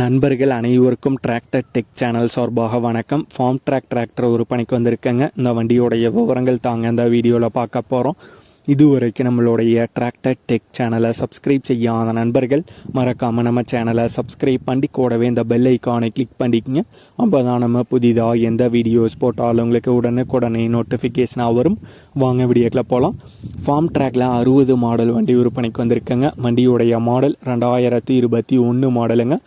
நண்பர்கள் அனைவருக்கும் tractor tech channel சார்பாக வணக்கம். ஃபார்ம் ட்ராக் டிராக்டர் ஒரு பணிக்கு வந்திருக்கேங்க. இந்த வண்டியோடைய விவரங்கள் தாங்க இந்த வீடியோவில் பார்க்க போகிறோம் இதுவரைக்கும் நம்மளுடைய டிராக்டர் டெக் சேனலை சப்ஸ்கிரைப் செய்யாத நண்பர்கள் மறக்காமல் நம்ம சேனலை சப்ஸ்கிரைப் பண்ணி கூடவே இந்த பெல் ஐக்கானை கிளிக் பண்ணிக்கிங்க. அப்போ தான் நம்ம புதிதாக எந்த வீடியோஸ் போட்டாலும் உங்களுக்கு உடனுக்குடனே நோட்டிஃபிகேஷனாக வரும். வாங்க வீடியோக்கில் போகலாம் ஃபார்ம் ட்ராக்ல அறுபது மாடல் வண்டி விற்பனைக்கு வந்திருக்குங்க. வண்டியுடைய மாடல் ரெண்டாயிரத்தி இருபத்தி ஒன்று மாடலுங்க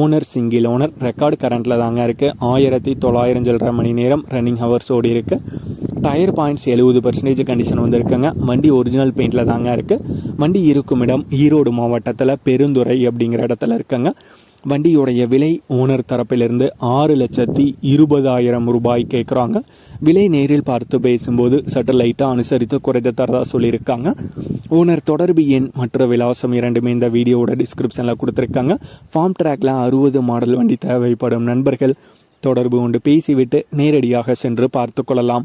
ஓனர் சிங்கிள் ஓனர் ரெக்கார்டு கரண்ட்டில் தாங்க இருக்குது ஆயிரத்தி தொள்ளாயிரம் சில்லரை மணி நேரம் ரன்னிங் ஹவர்ஸ் ஓடி இருக்குது டயர் பாயிண்ட்ஸ் எழுபது பர்சன்டேஜ் கண்டிஷன் வந்திருக்குங்க. வண்டி ஒரிஜினல் பெயிண்டில் தாங்க இருக்குது வண்டி இருக்கும் இடம் ஈரோடு மாவட்டத்தில் பெருந்துறை அப்படிங்கிற இடத்துல இருக்குங்க. வண்டியுடைய விலை ஓனர் தரப்பிலிருந்து ஆறு லட்சத்தி இருபதாயிரம் ரூபாய் கேட்குறாங்க விலை நேரில் பார்த்து பேசும்போது சற்று லைட்டாக அனுசரித்து குறைத்து தரதாக சொல்லியிருக்காங்க. ஓனர் தொடர்பு எண் மற்ற விலாசம் இரண்டுமே இந்த வீடியோவோட டிஸ்கிரிப்ஷனில் கொடுத்துருக்காங்க. ஃபார்ம் ட்ராக்ல அறுபது மாடல் வண்டி தேவைப்படும் நண்பர்கள். தொடர்பு கொண்டு பேசிவிட்டு நேரடியாக சென்று பார்த்து கொள்ளலாம்.